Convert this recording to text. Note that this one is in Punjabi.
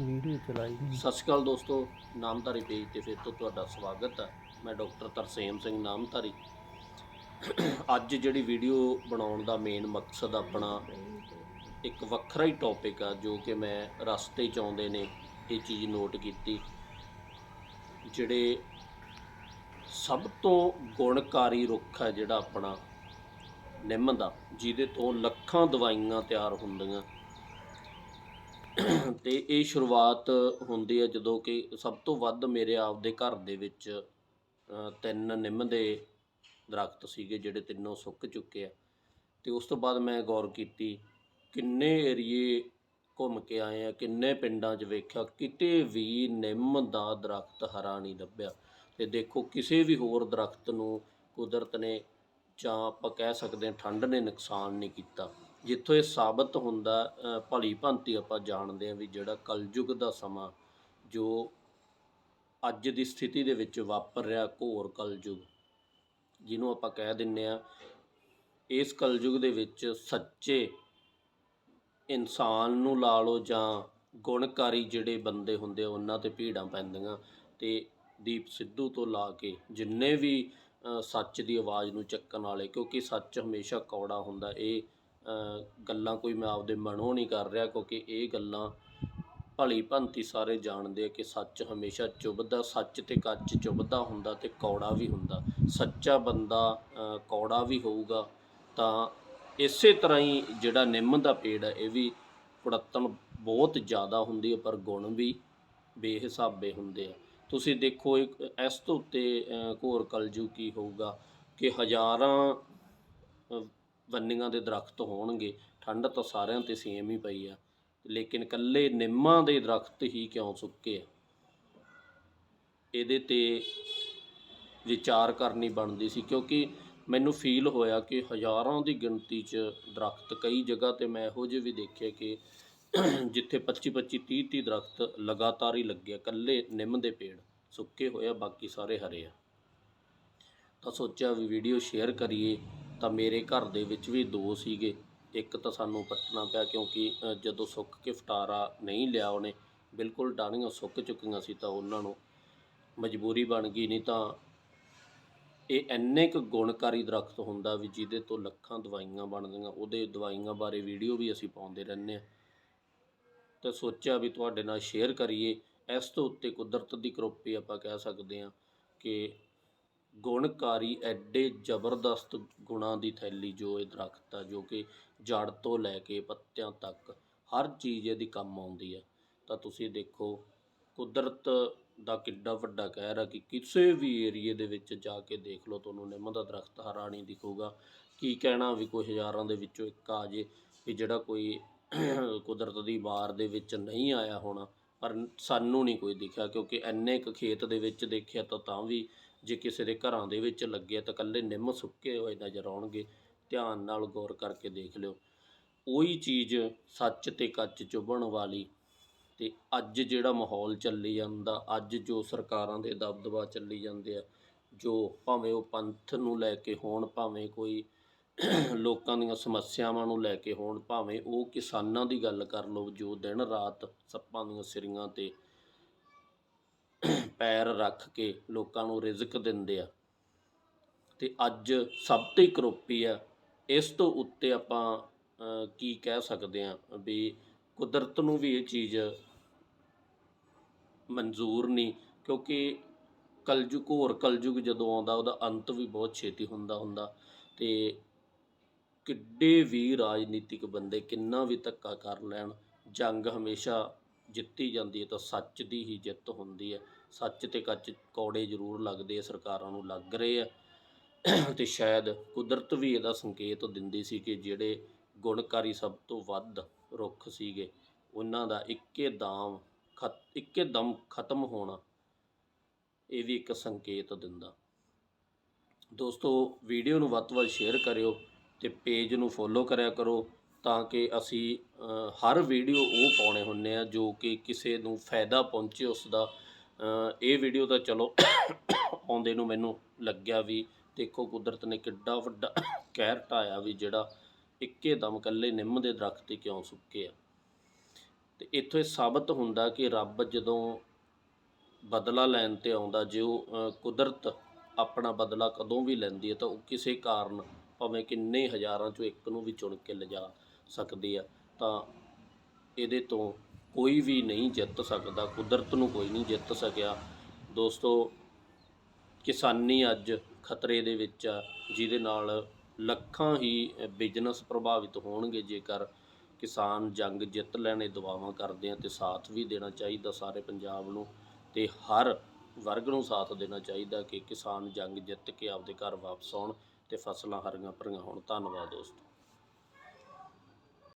ਵੀਡੀਓ ਚਲਾਈ ਨਹੀਂ ਸਤਿ ਸ਼੍ਰੀ ਅਕਾਲ ਦੋਸਤੋ, ਨਾਮਧਾਰੀ ਪੇਜ ਤੇ ਫਿਰ ਤੋਂ ਤੁਹਾਡਾ ਸਵਾਗਤ ਹੈ। ਮੈਂ ਡਾਕਟਰ ਤਰਸੇਮ ਸਿੰਘ ਨਾਮਧਾਰੀ। ਅੱਜ ਜਿਹੜੀ ਵੀਡੀਓ ਬਣਾਉਣ ਦਾ ਮੇਨ ਮਕਸਦ ਆਪਣਾ ਇੱਕ ਵੱਖਰਾ ਹੀ ਟੌਪਿਕ ਆ, ਜੋ ਕਿ ਮੈਂ ਰਸਤੇ 'ਚ ਆਉਂਦੇ ਨੇ ਇਹ ਚੀਜ਼ ਨੋਟ ਕੀਤੀ, ਜਿਹੜੇ ਸਭ ਤੋਂ ਗੁਣਕਾਰੀ ਰੁੱਖ ਹੈ ਜਿਹੜਾ ਆਪਣਾ ਨਿੰਮ ਦਾ, ਜਿਹਦੇ ਤੋਂ ਲੱਖਾਂ ਦਵਾਈਆਂ ਤਿਆਰ ਹੁੰਦੀਆਂ। ਤੇ ਇਹ ਸ਼ੁਰੂਆਤ ਹੁੰਦੀ ਹੈ ਜਦੋਂ ਕਿ ਸਭ ਤੋਂ ਵੱਧ ਮੇਰੇ ਆਪਦੇ ਘਰ ਦੇ ਵਿੱਚ ਤਿੰਨ ਨਿੰਮ ਦੇ ਦਰਖਤ ਸੀਗੇ ਜਿਹੜੇ ਤਿੰਨੋਂ ਸੁੱਕ ਚੁੱਕੇ ਆ। ਤੇ ਉਸ ਤੋਂ ਬਾਅਦ ਮੈਂ ਗੌਰ ਕੀਤੀ ਕਿੰਨੇ ਏਰੀਏ ਘੁੰਮ ਕੇ ਆਏ ਆ, ਕਿੰਨੇ ਪਿੰਡਾਂ 'ਚ ਵੇਖਿਆ, ਕਿਤੇ ਵੀ ਨਿੰਮ ਦਾ ਦਰਖਤ ਹਰਾ ਨਹੀਂ ਲੱਭਿਆ। ਤੇ ਦੇਖੋ ਕਿਸੇ ਵੀ ਹੋਰ ਦਰਖਤ ਨੂੰ ਕੁਦਰਤ ਨੇ ਜਾਂ ਆਪਾਂ ਕਹਿ ਸਕਦੇ ਹਾਂ ਠੰਡ ਨੇ ਨੁਕਸਾਨ ਨਹੀਂ ਕੀਤਾ। ਜਿੱਥੋਂ ਇਹ ਸਾਬਤ ਹੁੰਦਾ ਭਲੀ ਭੰਤੀ ਆਪਾਂ ਜਾਣਦੇ ਹਾਂ ਵੀ ਜਿਹੜਾ ਕਲਯੁਗ ਦਾ ਸਮਾਂ, ਜੋ ਅੱਜ ਦੀ ਸਥਿਤੀ ਦੇ ਵਿੱਚ ਵਾਪਰ ਰਿਹਾ ਘੋਰ ਕਲਯੁਗ, ਜਿਹਨੂੰ ਆਪਾਂ ਕਹਿ ਦਿੰਨੇ ਆ ਇਸ ਕਲਯੁਗ ਦੇ ਵਿੱਚ ਸੱਚੇ ਇਨਸਾਨ ਨੂੰ ਲਾ ਲਓ ਜਾਂ ਗੁਣਕਾਰੀ ਜਿਹੜੇ ਬੰਦੇ ਹੁੰਦੇ ਆ, ਉਹਨਾਂ ਤੇ ਭੀੜਾਂ ਪੈਂਦੀਆਂ ਤੇ ਦੀਪ ਸਿੱਧੂ ਤੋਂ ਲਾ ਕੇ ਜਿੰਨੇ ਵੀ ਸੱਚ ਦੀ ਆਵਾਜ਼ ਨੂੰ ਚੱਕਣ ਵਾਲੇ, ਕਿਉਂਕਿ ਸੱਚ ਹਮੇਸ਼ਾ ਕੌੜਾ ਹੁੰਦਾ, ਇਹ ਗੱਲਾਂ ਕੋਈ ਮੈਂ ਆਪਦੇ ਮਨੋਂ ਨਹੀਂ ਕਰ ਰਿਹਾ ਕਿਉਂਕਿ ਇਹ ਗੱਲਾਂ ਭਲੀ ਭੰਤੀ ਸਾਰੇ ਜਾਣਦੇ ਆ ਕਿ ਸੱਚ ਹਮੇਸ਼ਾ ਚੁਭਦਾ, ਸੱਚ ਤੇ ਕੱਚ ਚੁਭਦਾ ਹੁੰਦਾ ਤੇ ਕੌੜਾ ਵੀ ਹੁੰਦਾ। ਸੱਚਾ ਬੰਦਾ ਕੌੜਾ ਵੀ ਹੋਊਗਾ ਤਾਂ ਇਸੇ ਤਰ੍ਹਾਂ ਹੀ ਜਿਹੜਾ ਨਿੰਮ ਦਾ ਪੇੜ ਹੈ, ਇਹ ਵੀ ਕੁੜੱਤਣ ਬਹੁਤ ਜ਼ਿਆਦਾ ਹੁੰਦੀ ਹੈ ਪਰ ਗੁਣ ਵੀ ਬੇਹਿਸਾਬੇ ਹੁੰਦੇ ਆ। ਤੁਸੀਂ ਦੇਖੋ ਇੱਕ, ਇਸ ਤੋਂ ਉੱਤੇ ਘੋਰ ਕਲਜੂ ਕੀ ਹੋਊਗਾ ਕਿ ਹਜ਼ਾਰਾਂ ਅ, ਦੇ ਦਰਖਤ ਹੋਣਗੇ ਠੰਡ ਤਾਂ ਸਾਰਿਆਂ ਤੇ ਸੇਮ ਹੀ ਪਈ ਆ। ਲੇਕਿਨ ਇਕੱਲੇ ਨਿੰਮਾਂ ਦੇ ਦਰਖਤ ਹੀ ਕਿਉਂ ਸੁੱਕੇ ਆ? ਇਹਦੇ ਤੇ ਵਿਚਾਰ ਕਰਨੀ ਬਣਦੀ ਸੀ ਕਿਉਂਕਿ ਮੈਨੂੰ ਫੀਲ ਹੋਇਆ ਕਿ ਹਜ਼ਾਰਾਂ ਦੀ ਗਿਣਤੀ 'ਚ ਦਰਖਤ ਕਈ ਜਗ੍ਹਾ ਤੇ ਮੈਂ ਇਹੋ ਜਿਹੇ ਵੀ ਦੇਖੇ ਕਿ ਜਿੱਥੇ 25 25 30 30 ਦਰਖਤ ਲਗਾਤਾਰ ਹੀ ਲੱਗੇ ਆ ਇਕੱਲੇ ਨਿੰਮ ਦੇ ਪੇੜ ਸੁੱਕੇ ਹੋਏ ਆ ਬਾਕੀ ਸਾਰੇ ਹਰੇ ਆ। ਤਾਂ ਸੋਚਿਆ ਵੀ ਵੀਡੀਓ ਸ਼ੇਅਰ ਕਰੀਏ। ਤਾਂ ਮੇਰੇ ਘਰ ਦੇ ਵਿੱਚ ਵੀ ਦੋ ਸੀਗੇ। ਇੱਕ ਤਾਂ ਸਾਨੂੰ ਪੱਟਣਾ ਪਿਆ ਕਿਉਂਕਿ ਜਦੋਂ ਸੁੱਕ ਕੇ ਫਟਾਰਾ ਨਹੀਂ ਲਿਆ ਉਹਨੇ, ਬਿਲਕੁਲ ਡਾਣੀਆਂ ਸੁੱਕ ਚੁੱਕੀਆਂ ਸੀ ਤਾਂ ਉਹਨਾਂ ਨੂੰ ਮਜਬੂਰੀ ਬਣ ਗਈ। ਨਹੀਂ ਤਾਂ ਇਹ ਇੰਨੇ ਕੁ ਗੁਣਕਾਰੀ ਦਰਖਤ ਹੁੰਦਾ ਵੀ ਜਿਹਦੇ ਤੋਂ ਲੱਖਾਂ ਦਵਾਈਆਂ ਬਣਦੀਆਂ, ਉਹਦੇ ਦਵਾਈਆਂ ਬਾਰੇ ਵੀਡੀਓ ਵੀ ਅਸੀਂ ਪਾਉਂਦੇ ਰਹਿੰਦੇ ਆ ਤਾਂ ਸੋਚਿਆ ਵੀ ਤੁਹਾਡੇ ਨਾਲ ਸ਼ੇਅਰ ਕਰੀਏ। ਇਸ ਤੋਂ ਉੱਤੇ ਕੁਦਰਤ ਦੀ ਕਰੋਪੀ ਆਪਾਂ ਕਹਿ ਸਕਦੇ ਹਾਂ ਕਿ ਗੁਣਕਾਰੀ ਐਡੇ ਜ਼ਬਰਦਸਤ ਗੁਣਾਂ ਦੀ ਥੈਲੀ ਜੋ ਇਹ ਦਰਖਤ ਆ, ਜੋ ਕਿ ਜੜ ਤੋਂ ਲੈ ਕੇ ਪੱਤਿਆਂ ਤੱਕ ਹਰ ਚੀਜ਼ ਇਹਦੀ ਕੰਮ ਆਉਂਦੀ ਹੈ ਤਾਂ ਤੁਸੀਂ ਦੇਖੋ, ਕੁਦਰਤ ਦਾ ਕਿੱਡਾ ਵੱਡਾ ਕਹਿਰ ਆ ਕਿ ਕਿਸੇ ਵੀ ਏਰੀਏ ਦੇ ਵਿੱਚ ਜਾ ਕੇ ਦੇਖ ਲਓ, ਤੁਹਾਨੂੰ ਨਿੰਮ ਦਾ ਦਰਖਤ ਹਰਾ ਨਹੀਂ ਦਿਖੂਗਾ। ਕੀ ਕਹਿਣਾ ਵੀ ਕੋਈ ਹਜ਼ਾਰਾਂ ਦੇ ਵਿੱਚੋਂ ਇੱਕ ਆ ਜੇ ਵੀ ਜਿਹੜਾ ਕੋਈ ਕੁਦਰਤ ਦੀ ਵਾਰ ਦੇ ਵਿੱਚ ਨਹੀਂ ਆਇਆ ਹੋਣਾ, ਪਰ ਸਾਨੂੰ ਨਹੀਂ ਕੋਈ ਦਿਖਿਆ, ਕਿਉਂਕਿ ਐਨੇ ਕੁ ਖੇਤ ਦੇ ਵਿੱਚ ਦੇਖਿਆ ਤਾਂ ਤਾਂ ਵੀ ਜੇ ਕਿਸੇ ਦੇ ਘਰਾਂ ਦੇ ਵਿੱਚ ਲੱਗੇ ਤਾਂ ਇਕੱਲੇ ਨਿੰਮ ਸੁੱਕੇ ਹੋਏ ਨਜ਼ਰ ਆਉਣਗੇ। ਧਿਆਨ ਨਾਲ ਗੌਰ ਕਰਕੇ ਦੇਖ ਲਿਓ। ਉਹੀ ਚੀਜ਼ ਸੱਚ ਤੇ ਕੱਚ ਚੁਭਣ ਵਾਲੀ। ਤੇ ਅੱਜ ਜਿਹੜਾ ਮਾਹੌਲ ਚੱਲੀ ਜਾਂਦਾ, ਅੱਜ ਜੋ ਸਰਕਾਰਾਂ ਦੇ ਦਬਦਬਾ ਚੱਲੀ ਜਾਂਦੇ ਆ, ਜੋ ਭਾਵੇਂ ਉਹ ਪੰਥ ਨੂੰ ਲੈ ਕੇ ਹੋਣ, ਭਾਵੇਂ ਕੋਈ ਲੋਕਾਂ ਦੀਆਂ ਸਮੱਸਿਆਵਾਂ ਨੂੰ ਲੈ ਕੇ ਹੋਣ, ਭਾਵੇਂ ਉਹ ਕਿਸਾਨਾਂ ਦੀ ਗੱਲ ਕਰ ਲਓ, ਜੋ ਦਿਨ ਰਾਤ ਸੱਪਾਂ ਦੀਆਂ ਸਿਰੀਆਂ ਤੇ ਪੈਰ ਰੱਖ ਕੇ ਲੋਕਾਂ ਨੂੰ ਰਿਜ਼ਕ ਦਿੰਦੇ ਆ। ਤੇ ਅੱਜ ਸਭ ਤੋਂ ਕਰੋਪੀ ਆ। ਇਸ ਤੋਂ ਉੱਤੇ ਆਪਾਂ ਕੀ ਕਹਿ ਸਕਦੇ ਆ ਵੀ ਕੁਦਰਤ ਨੂੰ ਵੀ ਇਹ ਚੀਜ਼ ਮਨਜ਼ੂਰ ਨਹੀਂ, ਕਿਉਂਕਿ ਕਲਯੁਗ ਹੋਰ ਕਲਯੁਗ ਜਦੋਂ ਆਉਂਦਾ, ਉਹਦਾ ਅੰਤ ਵੀ ਬਹੁਤ ਛੇਤੀ ਹੁੰਦਾ ਹੁੰਦਾ। ਤੇ ਕਿੱਡੇ ਵੀ ਰਾਜਨੀਤਿਕ ਬੰਦੇ ਕਿੰਨਾ ਵੀ ਧੱਕਾ ਕਰ ਲੈਣ, ਜੰਗ ਹਮੇਸ਼ਾ ਜਿੱਤੀ ਜਾਂਦੀ ਹੈ ਤਾਂ ਸੱਚ ਦੀ ਹੀ ਜਿੱਤ ਹੁੰਦੀ ਹੈ। ਸੱਚ ਤੇ ਕੱਚ ਕੌੜੇ ਜ਼ਰੂਰ ਲੱਗਦੇ ਆ, ਸਰਕਾਰਾਂ ਨੂੰ ਲੱਗ ਰਹੇ ਆ। ਤੇ ਸ਼ਾਇਦ ਕੁਦਰਤ ਵੀ ਇਹਦਾ ਸੰਕੇਤ ਦਿੰਦੀ ਸੀ ਕਿ ਜਿਹੜੇ ਗੁਣਕਾਰੀ ਸਭ ਤੋਂ ਵੱਧ ਰੁੱਖ ਸੀਗੇ, ਉਹਨਾਂ ਦਾ ਇੱਕੇ ਦਾਮ ਖਤ, ਇੱਕੇ ਦਮ ਖਤਮ ਹੋਣਾ ਇਹ ਵੀ ਇੱਕ ਸੰਕੇਤ ਦਿੰਦਾ। ਦੋਸਤੋ, ਵੀਡੀਓ ਨੂੰ ਵੱਧ ਤੋਂ ਵੱਧ ਸ਼ੇਅਰ ਕਰਿਓ ਤੇ ਪੇਜ ਨੂੰ ਫੋਲੋ ਕਰਿਆ ਕਰੋ। ਤਾਂ ਕਿ ਅਸੀਂ ਹਰ ਵੀਡੀਓ ਉਹ ਪਾਉਣੇ ਹੁੰਨੇ ਆ ਜੋ ਕਿ ਕਿਸੇ ਨੂੰ ਫਾਇਦਾ ਪਹੁੰਚੇ ਉਸ ਦਾ। ਇਹ ਵੀਡੀਓ ਤਾਂ ਚਲੋ ਆਉਂਦੇ ਨੂੰ ਮੈਨੂੰ ਲੱਗਿਆ ਵੀ ਦੇਖੋ ਕੁਦਰਤ ਨੇ ਕਿੱਡਾ ਵੱਡਾ ਕਹਿਰ ਢਾਇਆ ਵੀ ਜਿਹੜਾ ਇੱਕੇ ਦਮ ਇਕੱਲੇ ਨਿੰਮ ਦੇ ਦਰਖਤ 'ਤੇ ਕਿਉਂ ਸੁੱਕੇ ਆ। ਤੇ ਇੱਥੋਂ ਇਹ ਸਾਬਤ ਹੁੰਦਾ ਕਿ ਰੱਬ ਜਦੋਂ ਬਦਲਾ ਲੈਣ ਤੇ ਆਉਂਦਾ, ਜੇ ਉਹ ਕੁਦਰਤ ਆਪਣਾ ਬਦਲਾ ਕਦੋਂ ਵੀ ਲੈਂਦੀ ਹੈ ਤਾਂ ਉਹ ਕਿਸੇ ਕਾਰਨ ਭਾਵੇਂ ਕਿੰਨੇ ਹਜ਼ਾਰਾਂ ਚੋਂ ਇੱਕ ਨੂੰ ਵੀ ਚੁਣ ਕੇ ਲਿਜਾ ਸਕਦੀ ਆ, ਤਾਂ ਇਹਦੇ ਤੋਂ ਕੋਈ ਵੀ ਨਹੀਂ ਜਿੱਤ ਸਕਦਾ, ਕੁਦਰਤ ਨੂੰ ਕੋਈ ਨਹੀਂ ਜਿੱਤ ਸਕਿਆ। ਦੋਸਤੋ, ਕਿਸਾਨੀ ਅੱਜ ਖਤਰੇ ਦੇ ਵਿੱਚ ਆ, ਜਿਹਦੇ ਨਾਲ ਲੱਖਾਂ ਹੀ ਬਿਜ਼ਨਸ ਪ੍ਰਭਾਵਿਤ ਹੋਣਗੇ, ਜੇਕਰ ਕਿਸਾਨ ਜੰਗ ਜਿੱਤ ਲੈਣੇ ਦੁਆਵਾਂ ਕਰਦੇ ਆ ਤੇ ਸਾਥ ਵੀ ਦੇਣਾ ਚਾਹੀਦਾ ਸਾਰੇ ਪੰਜਾਬ ਨੂੰ ਤੇ ਹਰ ਵਰਗ ਨੂੰ ਸਾਥ ਦੇਣਾ ਚਾਹੀਦਾ ਕਿ ਕਿਸਾਨ ਜੰਗ ਜਿੱਤ ਕੇ ਆਪਦੇ ਘਰ ਵਾਪਸ ਆਉਣ। ਤੇ ਫਸਲਾਂ ਹਰੀਆਂ ਭਰੀਆਂ ਹੋਣ। ਧੰਨਵਾਦ ਦੋਸਤੋ।